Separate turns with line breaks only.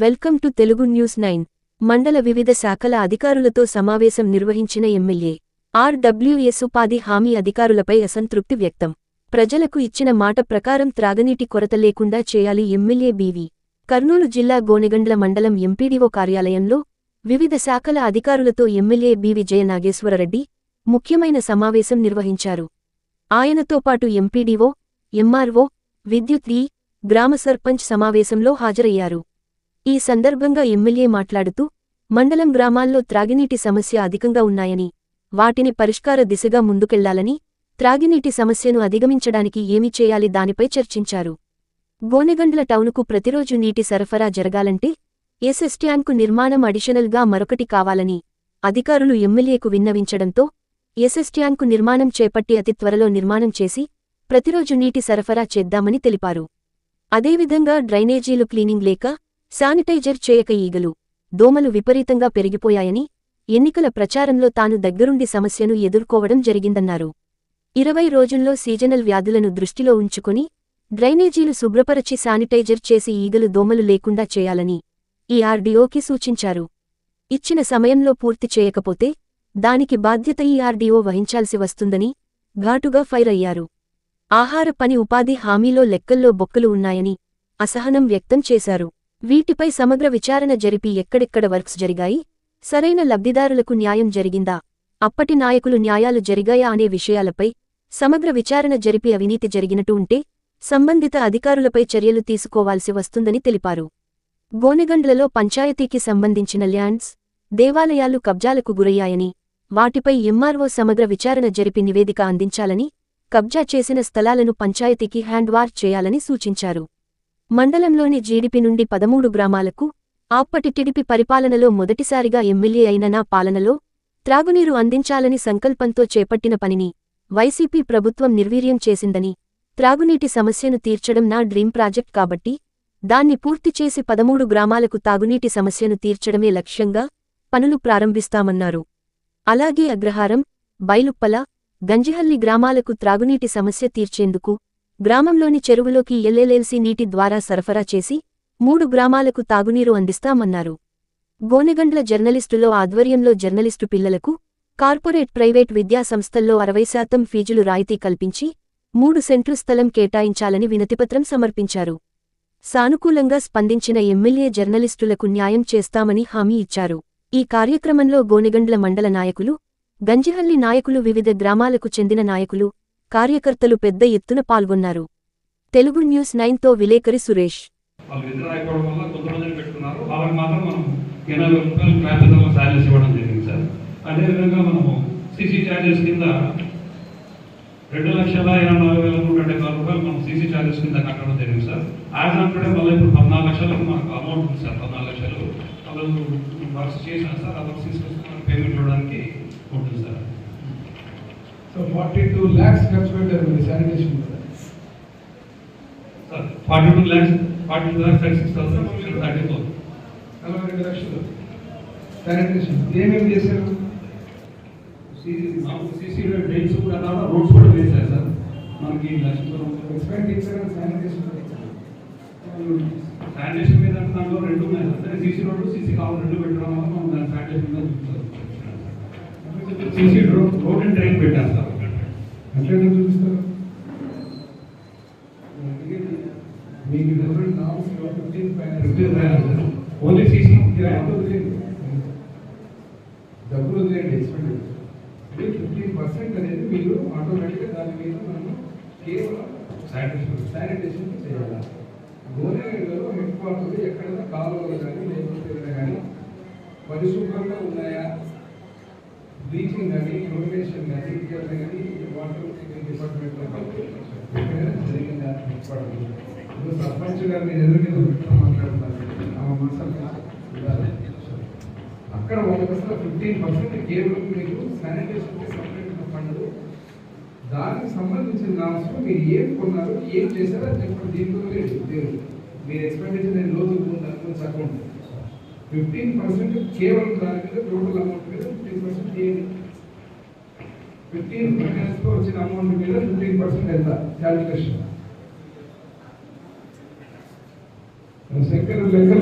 Welcome to Telugu news nine. మండల వివిధ శాఖల అధికారులతో సమావేశం నిర్వహించిన ఎమ్మెల్యే ఆర్డబ్ల్యూఎస్ ఉపాధి హామీ అధికారులపై అసంతృప్తి వ్యక్తం. ప్రజలకు ఇచ్చిన మాట ప్రకారం త్రాగనీటి కొరత లేకుండా చేయాలి ఎమ్మెల్యే బీవి. కర్నూలు జిల్లా గోనెగండ్ల మండలం ఎంపీడీఓ కార్యాలయంలో వివిధ శాఖల అధికారులతో ఎమ్మెల్యే బీవి జయనాగేశ్వరరెడ్డి ముఖ్యమైన సమావేశం నిర్వహించారు. ఆయనతో పాటు ఎంపీడీఓ ఎంఆర్ఓ విద్యుత్ ఈ గ్రామ సర్పంచ్ సమావేశంలో హాజరయ్యారు. ఈ సందర్భంగా ఎమ్మెల్యే మాట్లాడుతూ మండలం గ్రామాల్లో త్రాగినీటి సమస్య అధికంగా ఉన్నాయని వాటిని పరిష్కార దిశగా ముందుకెళ్ళాలని త్రాగినీటి సమస్యను అధిగమించడానికి ఏమి చేయాలి దానిపై చర్చించారు. గోనెగండ్ల టౌనుకు ప్రతిరోజు నీటి సరఫరా జరగాలంటే ఎస్ఎస్ ట్యాంకు నిర్మాణం అడిషనల్గా మరొకటి కావాలని అధికారులు ఎమ్మెల్యేకు విన్నవించడంతో ఎస్ఎస్ ట్యాంకు నిర్మాణం చేపట్టి అతి త్వరలో నిర్మాణం చేసి ప్రతిరోజు నీటి సరఫరా చేద్దామని తెలిపారు. అదేవిధంగా డ్రైనేజీలు క్లీనింగ్ లేక శానిటైజర్ చేయక ఈగలు దోమలు విపరీతంగా పెరిగిపోయాయని ఎన్నికల ప్రచారంలో తాను దగ్గరుండి సమస్యను ఎదుర్కోవడం జరిగిందన్నారు. ఇరవై రోజుల్లో సీజనల్ వ్యాధులను దృష్టిలో ఉంచుకుని డ్రైనేజీలు శుభ్రపరచి శానిటైజర్ చేసి ఈగలు దోమలు లేకుండా చేయాలని ఈ ఆర్డీఓకి సూచించారు. ఇచ్చిన సమయంలో పూర్తి చేయకపోతే దానికి బాధ్యత ఈ ఆర్డీఓ వహించాల్సి వస్తుందని ఘాటుగా ఫైర్ అయ్యారు. ఆహార పని ఉపాధి హామీలో లెక్కల్లో బొక్కలు ఉన్నాయని అసహనం వ్యక్తం చేశారు. వీటిపై సమగ్ర విచారణ జరిపి ఎక్కడెక్కడ వర్క్స్ జరిగాయి సరైన లబ్ధిదారులకు న్యాయం జరిగిందా అప్పటి నాయకులు న్యాయాలు జరిగాయా అనే విషయాలపై సమగ్ర విచారణ జరిపి అవినీతి జరిగినట్టు ఉంటే సంబంధిత అధికారులపై చర్యలు తీసుకోవాల్సి వస్తుందని తెలిపారు. గోనెగండ్లలో పంచాయతీకి సంబంధించిన ల్యాండ్స్ దేవాలయాలు కబ్జాలకు గురయ్యాయని వాటిపై ఎంఆర్ఓ సమగ్ర విచారణ జరిపి నివేదిక అందించాలని కబ్జా చేసిన స్థలాలను పంచాయతీకి హ్యాండ్వార్ చేయాలని సూచించారు. మండలంలోని జీడిపి నుండి పదమూడు గ్రామాలకు ఆప్పటి టిడిపి పరిపాలనలో మొదటిసారిగా ఎమ్మెల్యే అయిన నా పాలనలో త్రాగునీరు అందించాలని సంకల్పంతో చేపట్టిన పనిని వైసీపీ ప్రభుత్వం నిర్వీర్యం చేసిందని త్రాగునీటి సమస్యను తీర్చడం నా డ్రీం ప్రాజెక్ట్ కాబట్టి దాన్ని పూర్తి చేసి పదమూడు గ్రామాలకు తాగునీటి సమస్యను తీర్చడమే లక్ష్యంగా పనులు ప్రారంభిస్తామన్నారు. అలాగే అగ్రహారం బైలుప్పల గంజిహల్లి గ్రామాలకు త్రాగునీటి సమస్య తీర్చేందుకు గ్రామంలోని చెరువులోకి ఎల్ఎల్ఎల్సీ నీటి ద్వారా సరఫరా చేసి మూడు గ్రామాలకు తాగునీరు అందిస్తామన్నారు. గోనెగండ్ల జర్నలిస్టులో ఆధ్వర్యంలో జర్నలిస్టు పిల్లలకు కార్పొరేట్ ప్రైవేట్ విద్యా సంస్థల్లో అరవై శాతం ఫీజులు రాయితీ కల్పించి మూడు సెంట్లు స్థలం కేటాయించాలని వినతిపత్రం సమర్పించారు. సానుకూలంగా స్పందించిన ఎమ్మెల్యే జర్నలిస్టులకు న్యాయం చేస్తామని హామీ ఇచ్చారు. ఈ కార్యక్రమంలో గోనెగండ్ల మండల నాయకులు గంజిహల్లి నాయకులు వివిధ గ్రామాలకు చెందిన నాయకులు కార్యకర్తలు పెద్ద ఎత్తున పాల్గొన్నారు. తెలుగు న్యూస్ నైన్తో విలేకరి సురేష్.
అదేవిధంగా మనము సీసీ ఛార్జెస్ కింద రెండు లక్షల ఇరవై నాలుగు వేల మూడు డెబ్బై ఆరు రూపాయలు మనం సీసీ ఛార్జెస్ కింద కట్టడం జరిగింది సార్. యాజ్ అంటే మళ్ళీ ఇప్పుడు పద్నాలుగు లక్షలకు మనకు అమౌంట్ ఉంది సార్. పద్నాలుగు లక్షలు. వాళ్ళు వర్క్స్ చేసిన సార్. ఆ వర్క్స్ తీసుకొచ్చి పేమెంట్ ఇవ్వడానికి
సో ఫార్టీ టూ ల్యాక్స్ ఖర్చు పెట్టారు మీరు sanitation
forty two lakhs forty two lakhs thirty six thousand thirty four
నలభై రెండు లక్షలు శానిటేషన్ ఏమేమి చేశారు?
సీసీ డ్రైన్స్ కూడా కావాలి రోడ్స్ కూడా వేసారు సార్ మనకి
ఎక్స్పెండిచర్ అండ్ శానిటేషన్
శానిటేషన్ మీద దాంట్లో రెండు ఉన్నాయి సార్ సీసీ రోడ్డు సీసీ కావాలి రెండు పెట్టడం వల్ల మనం దాని శానిటేషన్ మీద CC road road and drain పెట్టారు సార్
అట్లే చూపిస్తారు మీకు డిఫరెంట్ నామ్స్ ఫిఫ్టీన్ పైన
ఓన్లీ సీసీ
డబ్బులు వదిలేండి ఎక్స్పెండిచర్ అంటే ఫిఫ్టీన్ పర్సెంట్ అనేది మీరు ఆటోమేటిక్గా దాని మీద మనము కేవలం
శానిటేషన్
శానిటేషన్ చేయాలి? గోనెగండ్లలో హెడ్ క్వార్టర్ ఎక్కడైనా కాలువలు కానీ లేకపోతే కానీ పరిశుభ్రంగా ఉన్నాయా? బ్లీచింగ్ కానీ క్లోరినేషన్ కానీ ఇంకేమైనా కానీ వాటర్ డిపార్ట్మెంట్లో ఎక్కడైనా జరిగిందా హెడ్ క్వార్టర్ ఇప్పుడు సర్పంచ్ గారు నేను ఎదురుగా పెట్టుకుని మాట్లాడుతున్నాను అక్కడ ఒక ఫిఫ్టీన్ పర్సెంట్ కేవలం మీకు శానిటేషన్కి సపరేట్ ఫండ్ దానికి సంబంధించిన నామ్స్లో మీరు ఏం కొన్నారు ఏం చేశారో చెప్పండి. దీంట్లో లేదు మీరు ఎక్స్పెండిచర్ నేను రోజు దాని గురించి అకౌంట్ ఫిఫ్టీన్ పర్సెంట్ కేవలం దాని మీద టోటల్ అమౌంట్ మీద ఫిఫ్టీన్ పర్సెంట్ ఏం ఫిఫ్టీన్ ఫైనాన్స్లో వచ్చిన అమౌంట్ మీద ఫిఫ్టీన్ పర్సెంట్ ఎంత? క్యాలిక్యులేషన్ శంకర్ లెక్కల్లో